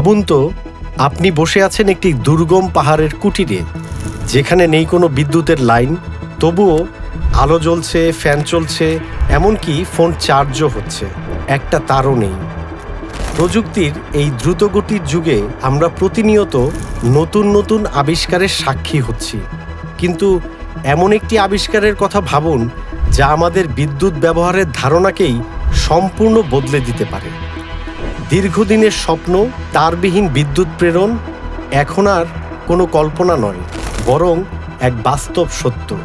ভাবুন তো, আপনি বসে আছেন একটি দুর্গম পাহাড়ের কুটিরে, যেখানে নেই কোনো বিদ্যুতের লাইন, তবুও আলো জ্বলছে, ফ্যান চলছে, এমনকি ফোন চার্জও হচ্ছে, একটা তারও নেই। প্রযুক্তির এই দ্রুতগতির যুগে আমরা প্রতিনিয়ত নতুন নতুন আবিষ্কারের সাক্ষী হচ্ছি। কিন্তু এমন একটি আবিষ্কারের কথা ভাবুন, যা আমাদের বিদ্যুৎ ব্যবহারের ধারণাকেই সম্পূর্ণ বদলে দিতে পারে। দীর্ঘদিনের স্বপ্ন, তারবিহীন বিদ্যুৎ প্রেরণ, এখন আর কোনো কল্পনা নয়, বরং এক বাস্তব সত্য।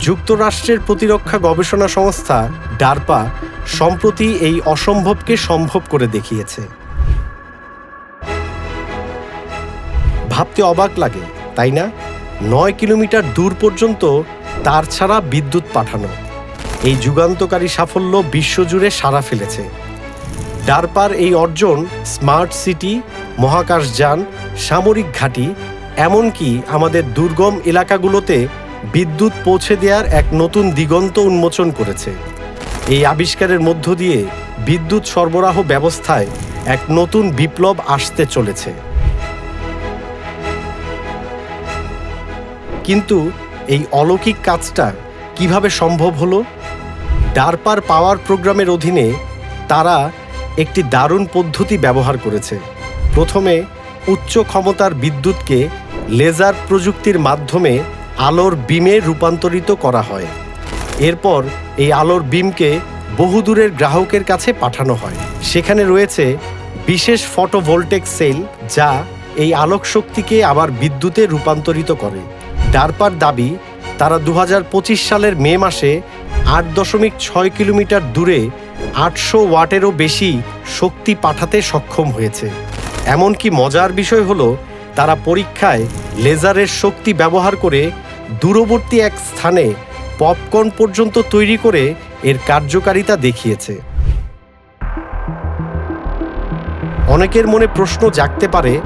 যুক্তরাষ্ট্রের প্রতিরক্ষা গবেষণা সংস্থা ডারপা সম্প্রতি এই অসম্ভবকে সম্ভব করে দেখিয়েছে। ভাবতে অবাক লাগে, তাই না? নয় কিলোমিটার দূর পর্যন্ত তার ছাড়া বিদ্যুৎ পাঠানো। এই যুগান্তকারী সাফল্য বিশ্বজুড়ে সাড়া ফেলেছে। ডারপার এই অর্জন, স্মার্ট সিটি মহাকাশযান সামরিক ঘাঁটি, এমনকি আমাদের দুর্গম এলাকাগুলোতে বিদ্যুৎ পৌঁছে দেওয়ার এক নতুন দিগন্ত উন্মোচন করেছে। এই আবিষ্কারের মধ্য দিয়ে বিদ্যুৎ সরবরাহ ব্যবস্থায় এক নতুন বিপ্লব আসতে চলেছে। কিন্তু এই অলৌকিক কাজটা কীভাবে সম্ভব হলো? ডারপার পাওয়ার প্রোগ্রামের অধীনে তারা একটি দারুণ পদ্ধতি ব্যবহার করেছে। প্রথমে উচ্চ ক্ষমতার বিদ্যুৎকে লেজার প্রযুক্তির মাধ্যমে আলোর বিমে রূপান্তরিত করা হয়। এরপর এই আলোর বিমকে বহুদূরের গ্রাহকের কাছে পাঠানো হয়। সেখানে রয়েছে বিশেষ ফটোভোল্টেক সেল যা এই আলোক শক্তিকে আবার বিদ্যুতে রূপান্তরিত করে। ডারপার দাবি, তারা দু হাজার পঁচিশ সালের মে মাসে আট দশমিক ছয় কিলোমিটার দূরে আটশো ওয়াটেরও বেশি শক্তি পাঠাতে সক্ষম হয়েছে। এমনকি মজার বিষয় হলো, তারা পরীক্ষায় লেজারের শক্তি ব্যবহার করে দূরবর্তী এক স্থানে পপকর্ন পর্যন্ত তৈরি করে এর কার্যকারিতা দেখিয়েছে। অনেকের মনে প্রশ্ন জাগতে পারে,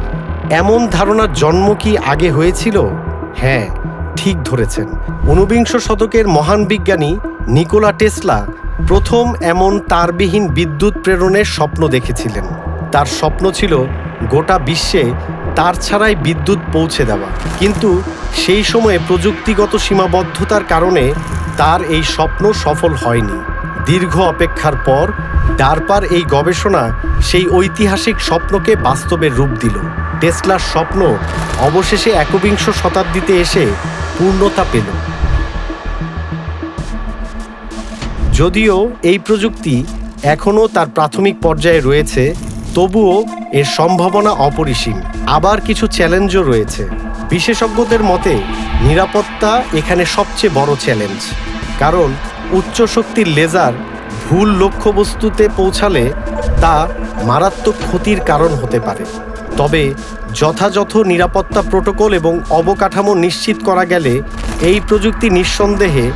এমন ধারণার জন্ম কি আগে হয়েছিল? হ্যাঁ ঠিক ধরেছেন। ঊনবিংশ শতকের মহান বিজ্ঞানী নিকোলা টেসলা প্রথম এমন তারবিহীন বিদ্যুৎ প্রেরণের স্বপ্ন দেখেছিলেন। তার স্বপ্ন ছিল গোটা বিশ্বে তার ছাড়াই বিদ্যুৎ পৌঁছে দেওয়া। কিন্তু সেই সময়ে প্রযুক্তিগত সীমাবদ্ধতার কারণে তার এই স্বপ্ন সফল হয়নি। দীর্ঘ অপেক্ষার পর ডারপার এই গবেষণা সেই ঐতিহাসিক স্বপ্নকে বাস্তবের রূপ দিল। টেসলার স্বপ্ন অবশেষে একবিংশ শতাব্দীতে এসে পূর্ণতা পেল। যদিও এই প্রযুক্তি এখনও তার প্রাথমিক পর্যায়ে রয়েছে, তবুও এর সম্ভাবনা অপরিসীম। আবার কিছু চ্যালেঞ্জও রয়েছে। বিশেষজ্ঞদের মতে, নিরাপত্তা এখানে সবচেয়ে বড় চ্যালেঞ্জ। কারণ উচ্চ শক্তির লেজার ভুল লক্ষ্যবস্তুতে পৌঁছালে তা মারাত্মক ক্ষতির কারণ হতে পারে। তবে যথাযথ নিরাপত্তা প্রোটোকল এবং অবকাঠামো নিশ্চিত করা গেলে এই প্রযুক্তি নিঃসন্দেহে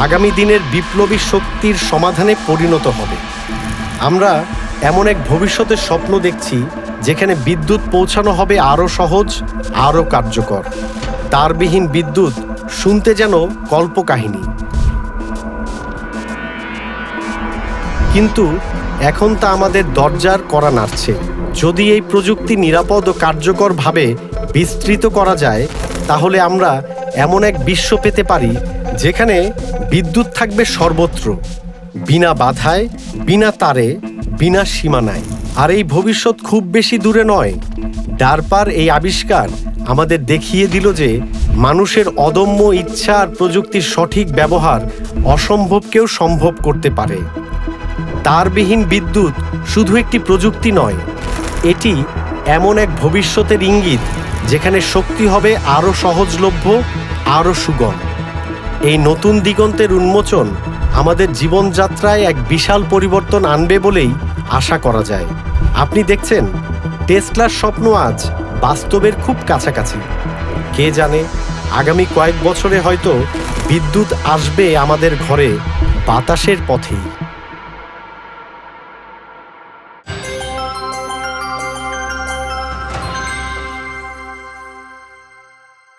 আগামী দিনের বিপ্লবী শক্তির সমাধানে পরিণত হবে। আমরা এমন এক ভবিষ্যতের স্বপ্ন দেখছি, যেখানে বিদ্যুৎ পৌঁছানো হবে আরও সহজ, আরও কার্যকর। তারবিহীন বিদ্যুৎ শুনতে যেন কল্পকাহিনী। কিন্তু এখন তা আমাদের দরজার করা নাড়ছে। যদি এই প্রযুক্তি নিরাপদ ও কার্যকরভাবে বিস্তৃত করা যায়, তাহলে আমরা এমন এক বিশ্ব পেতে পারি যেখানে বিদ্যুৎ থাকবে সর্বত্র, বিনা বাধায়, বিনা তারে, বিনা সীমানায়। আর এই ভবিষ্যৎ খুব বেশি দূরে নয়। ডারপার এই আবিষ্কার আমাদের দেখিয়ে দিল যে মানুষের অদম্য ইচ্ছা আর প্রযুক্তির সঠিক ব্যবহার অসম্ভবকেও সম্ভব করতে পারে। তারবিহীন বিদ্যুৎ শুধু একটি প্রযুক্তি নয়, এটি এমন এক ভবিষ্যতের ইঙ্গিত যেখানে শক্তি হবে আরও সহজলভ্য, আরও সুগম। এই নতুন দিগন্তের উন্মোচন আমাদের জীবনযাত্রায় এক বিশাল পরিবর্তন আনবে বলেই আশা করা যায়। আপনি দেখছেন, টেসলার স্বপ্ন আজ বাস্তবের খুব কাছাকাছি। কে জানে, আগামী কয়েক বছরে হয়তো বিদ্যুৎ আসবে আমাদের ঘরে বাতাসের পথেই।